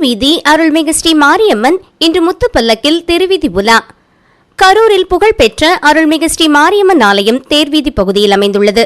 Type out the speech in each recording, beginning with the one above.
திருவீதி அருள்மிகு ஸ்ரீ மாரியம்மன் இன்று முத்துப்பல்லக்கில் திருவீதி உலா. கரூரில் புகழ்பெற்ற அருள்மிகு ஸ்ரீ மாரியம்மன் ஆலயம் தேர்வீதி பகுதியில் அமைந்துள்ளது.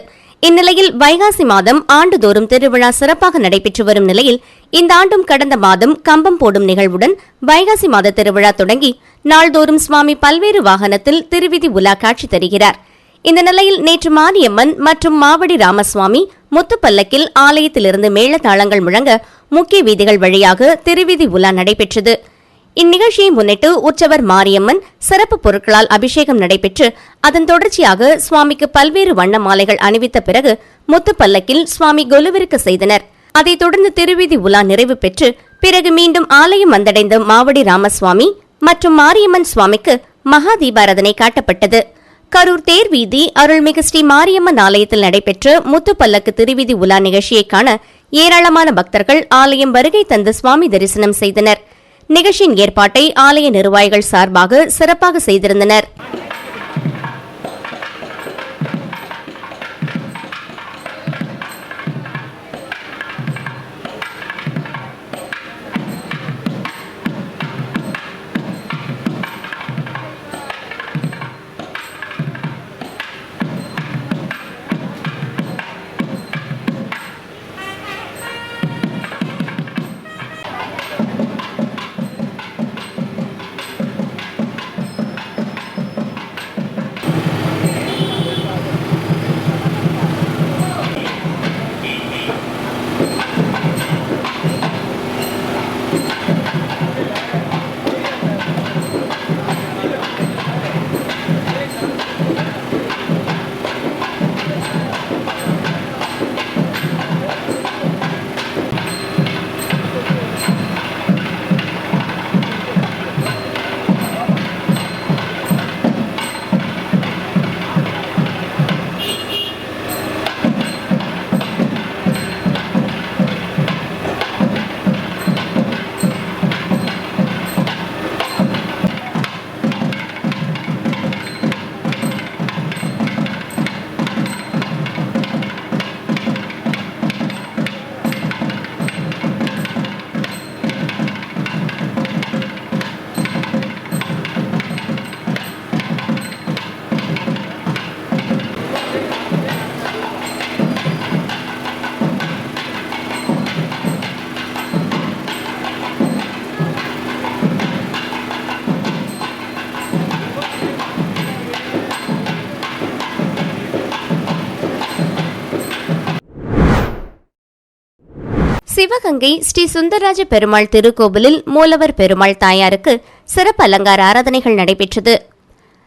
இந்நிலையில் வைகாசி மாதம் ஆண்டுதோறும் திருவிழா சிறப்பாக நடைபெற்று வரும் நிலையில் இந்த ஆண்டும் கடந்த மாதம் கம்பம் போடும் நிகழ்வுடன் வைகாசி மாத திருவிழா தொடங்கி நாள்தோறும் சுவாமி பல்வேறு வாகனத்தில் திருவிதி உலா காட்சி தருகிறார். இந்த நிலையில் நேற்று மாரியம்மன் மற்றும் மாவடி ராமசுவாமி முத்துப்பல்லக்கில் ஆலயத்திலிருந்து மேளதாளங்கள் முழங்க முக்கிய வீதிகள் வழியாக திருவிதி உலா நடைபெற்றது. இந்நிகழ்ச்சியை முன்னிட்டு உற்சவர் மாரியம்மன் சிறப்பு பொருட்களால் அபிஷேகம் நடைபெற்று அதன் தொடர்ச்சியாக சுவாமிக்கு பல்வேறு வண்ண மாலைகள் அணிவித்த பிறகு முத்துப்பல்லக்கில் சுவாமி கொலுவிற்கு செய்தனர். அதைத் தொடர்ந்து திருவீதி உலா நிறைவு பெற்று பிறகு மீண்டும் ஆலயம் வந்தடைந்த மாவடி ராமசுவாமி மற்றும் மாரியம்மன் சுவாமிக்கு மகா தீபாரதனை காட்டப்பட்டது. கரூர் தேர் வீதி அருள்மிகு ஸ்ரீ மாரியம்மன் ஆலயத்தில் நடைபெற்ற முத்துப்பல்லக்கு திருவீதி உலா நிகழ்ச்சியை காண ஏராளமான பக்தர்கள் ஆலயம் வருகை தந்து சுவாமி தரிசனம் செய்தனர். நிகழ்ச்சியின் ஏற்பாட்டை ஆலய நிர்வாகிகள் சார்பாக சிறப்பாக செய்திருந்தனர். சிவகங்கை ஸ்ரீ சுந்தரராஜ பெருமாள் திருக்கோவிலில் மூலவர் பெருமாள் தாயாருக்கு சிறப்பு அலங்கார ஆராதனைகள் நடைபெற்றது.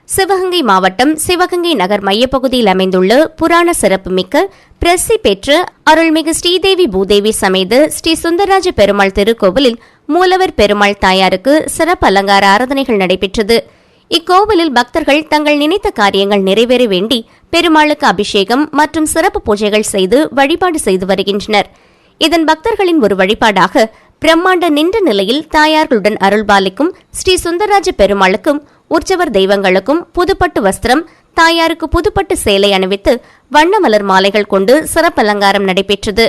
சிவகங்கை மாவட்டம் சிவகங்கை நகர் மையப்பகுதியில் அமைந்துள்ள புராண சிறப்புமிக்க பிரசி பெற்ற அருள்மிகு ஸ்ரீதேவி பூதேவி சமேத ஸ்ரீ சுந்தரராஜ பெருமாள் திருக்கோவிலில் மூலவர் பெருமாள் தாயாருக்கு சிறப்பு அலங்கார ஆராதனைகள் நடைபெற்றது. இக்கோவிலில் பக்தர்கள் தங்கள் நினைத்த காரியங்கள் நிறைவேற வேண்டி பெருமாளுக்கு அபிஷேகம் மற்றும் சிறப்பு பூஜைகள் செய்து வழிபாடு செய்து வருகின்றனர். இதன் பக்தர்களின் ஒரு வழிபாடாக பிரம்மாண்ட நின்ற நிலையில் தாயார்களுடன் அருள்பாலிக்கும் ஸ்ரீ சுந்தரராஜ பெருமாளுக்கும் உற்சவர் தெய்வங்களுக்கும் புதுப்பட்டு வஸ்திரம் தாயாருக்கு புதுப்பட்டு சேலை அணிவித்து வண்ண மலர் மாலைகள் கொண்டு சிறப்பலங்காரம் நடைபெற்றது.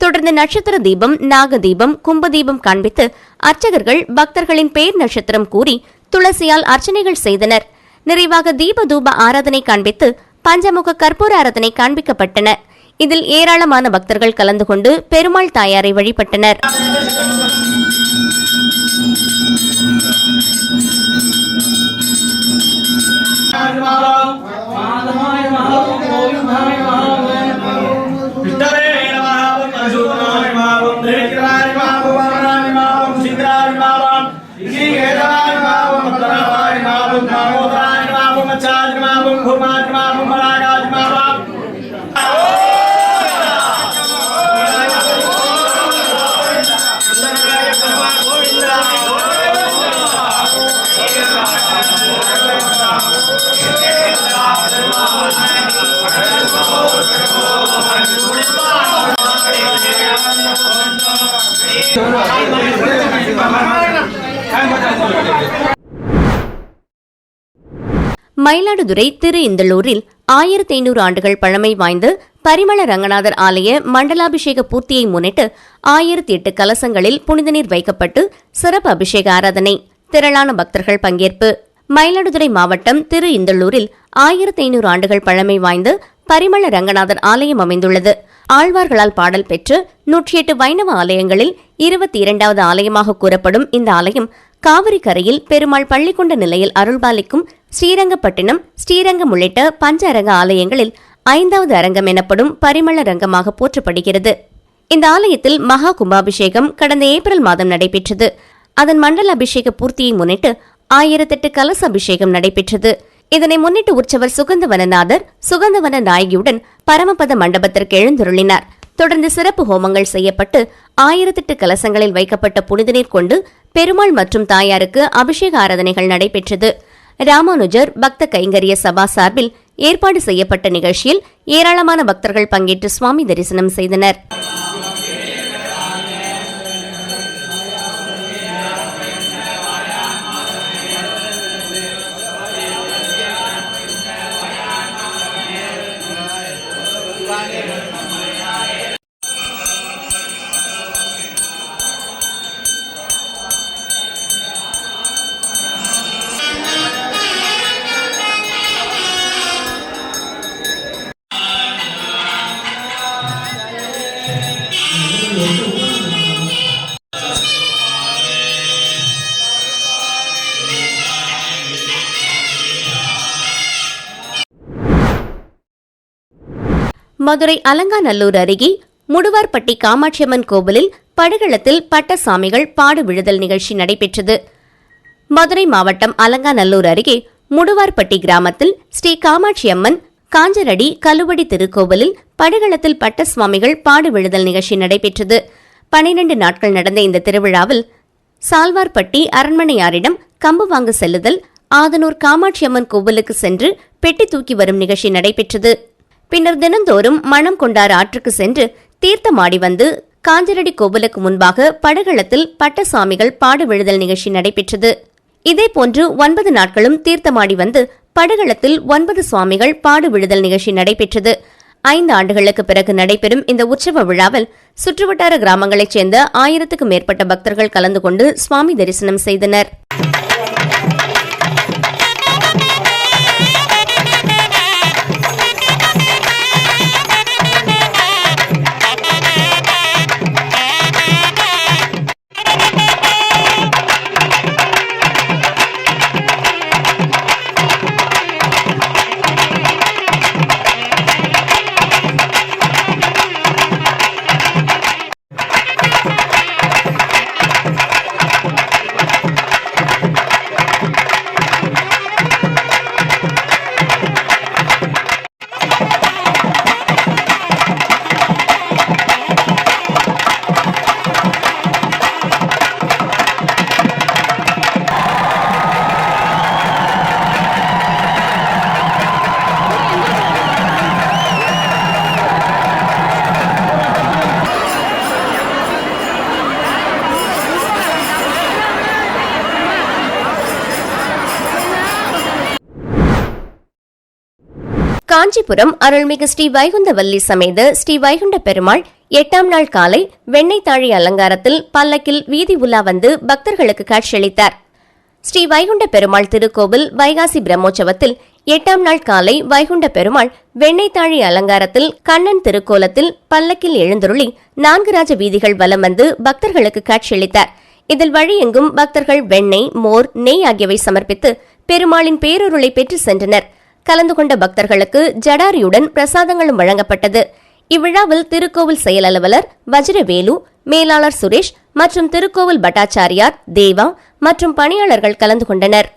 தொடர்ந்து நட்சத்திர தீபம் நாக தீபம் கும்ப தீபம் காண்பித்து அர்ச்சகர்கள் பக்தர்களின் பேர் நட்சத்திரம் கூறி துளசியால் அர்ச்சனைகள் செய்தனர். நிறைவாக தீப தூப ஆராதனை காண்பித்து பஞ்சமுக கற்பூர ஆராதனை காண்பிக்கப்பட்டன. இதில் ஏராளமான பக்தர்கள் கலந்து கொண்டு பெருமாள் தாயாரை வழிபட்டனர். மாதமாய மகாவும் கோவிந்தாய மகாவும் விட்டவே மகாவும் அசூதனாய மகாவும் திரேக்கிராய மகாவும் மயிலாடுதுறை திரு இந்தலூரில் ஆயிரத்தி ஐநூறு ஆண்டுகள் பழமை வாய்ந்த பரிமள ரங்கநாதர் ஆலய மண்டலாபிஷேக பூர்த்தியை முன்னிட்டு ஆயிரத்தி எட்டு கலசங்களில் புனித நீர் வைக்கப்பட்டு சிறப்பு அபிஷேக ஆராதனை திரளான பக்தர்கள் பங்கேற்பு. மயிலாடுதுறை மாவட்டம் திரு இந்தளூரில் ஆயிரத்தி ஐநூறு ஆண்டுகள் பழமை வாய்ந்த பரிமள ரங்கநாதர் ஆலயம் அமைந்துள்ளது. ஆழ்வார்களால் பாடல் பெற்று நூற்றி எட்டு வைணவ ஆலயங்களில் இருபத்தி இரண்டாவது ஆலயமாக கூறப்படும் இந்த ஆலயம் காவிரி கரையில் பெருமாள் பள்ளி கொண்ட நிலையில் அருள்பாலிக்கும் ஸ்ரீரங்கப்பட்டினம் ஸ்ரீரங்கம் உள்ளிட்ட பஞ்ச அரங்க ஆலயங்களில் ஐந்தாவது அரங்கம் எனப்படும் பரிமள ரங்கமாக போற்றப்படுகிறது. இந்த ஆலயத்தில் மகா கும்பாபிஷேகம் கடந்த ஏப்ரல் மாதம் நடைபெற்றது. அதன் மண்டல அபிஷேக பூர்த்தியை முன்னிட்டு ஆயிரத்தெட்டு கலச அபிஷேகம் நடைபெற்றது. இதனை முன்னிட்டு உற்சவர் சுகந்தவனநாதர் சுகந்தவன நாயகியுடன் பரமபத மண்டபத்திற்கு எழுந்தருளினார். தொடர்ந்து சிறப்பு ஹோமங்கள் செய்யப்பட்டு ஆயிரத்தெட்டு கலசங்களில் வைக்கப்பட்ட புனித நீர் கொண்டு பெருமாள் மற்றும் தாயாருக்கு அபிஷேக ஆராதனைகள் நடைபெற்றது. ராமானுஜர் பக்த கைங்கரிய சபா சார்பில் ஏற்பாடு செய்யப்பட்ட நிகழ்ச்சியில் ஏராளமான பக்தர்கள் பங்கேற்று சுவாமி தரிசனம் செய்தனர். மதுரை அலங்காநல்லூர் அருகே முடுவார்பட்டி காமாட்சியம்மன் கோவிலில் படுகளத்தில் பட்டசாமிகள் பாடு விழுதல் நிகழ்ச்சி நடைபெற்றது. மதுரை மாவட்டம் அலங்காநல்லூர் அருகே முடுவார்பட்டி கிராமத்தில் ஸ்ரீ காமாட்சியம்மன் காஞ்சரடி கலுவடி திருக்கோவிலில் படுகளத்தில் பட்ட சுவாமிகள் பாடு விழுதல் நிகழ்ச்சி நடைபெற்றது. பனிரெண்டு நாட்கள் நடந்த இந்த திருவிழாவில் சால்வார்பட்டி அரண்மனையாரிடம் கம்பு வாங்க செல்லுதல் ஆதனூர் காமாட்சியம்மன் கோவிலுக்கு சென்று பெட்டி தூக்கி வரும் நிகழ்ச்சி நடைபெற்றது. பின்னர் தினந்தோறும் மணம் கொண்டார் ஆற்றுக்கு சென்று தீர்த்தமாடி வந்து காஞ்சரடி கோவிலுக்கு முன்பாக படகளத்தில் பட்டசாமிகள் பாடு விழுதல் நிகழ்ச்சி நடைபெற்றது. இதேபோன்று ஒன்பது நாட்களும் தீர்த்தமாடி வந்து படகளத்தில் ஒன்பது சுவாமிகள் பாடு விழுதல் நிகழ்ச்சி நடைபெற்றது. ஐந்து ஆண்டுகளுக்கு பிறகு நடைபெறும் இந்த உற்சவ விழாவில் சுற்றுவட்டார கிராமங்களைச் சேர்ந்த ஆயிரத்துக்கும் மேற்பட்ட பக்தர்கள் கலந்து கொண்டு சுவாமி தரிசனம் செய்தனர். காஞ்சிபுரம் அருள்மிகு ஸ்ரீ வைகுந்தவல்லி சமேத ஸ்ரீ வைகுண்ட பெருமாள் எட்டாம் நாள் காலை வெண்ணெய் தாழி அலங்காரத்தில் பல்லக்கில் வீதி உலா வந்து பக்தர்களுக்கு காட்சியளித்தார். ஸ்ரீ வைகுண்ட பெருமாள் திருக்கோவில் வைகாசி பிரம்மோற்சவத்தில் எட்டாம் நாள் காலை வைகுண்ட பெருமாள் வெண்ணெய் தாழி அலங்காரத்தில் கண்ணன் திருக்கோலத்தில் பல்லக்கில் எழுந்தருளி நான்கு ராஜ வீதிகள் வலம் வந்து பக்தர்களுக்கு காட்சியளித்தார். இதில் வழியெங்கும் பக்தர்கள் வெண்ணெய் மோர் நெய் ஆகியவை சமர்ப்பித்து பெருமாளின் பேரொருளை பெற்று சென்றனர். கலந்து கொண்ட பக்தர்களுக்கு ஜடாரியுடன் பிரசாதங்களும் வழங்கப்பட்டது. இவ்விழாவில் திருக்கோவில் செயல் அலுவலர் வஜ்ரவேலு மேலாளர் சுரேஷ் மற்றும் திருக்கோவில் பட்டாச்சாரியார் தேவா மற்றும் பணியாளர்கள் கலந்து கொண்டனர்.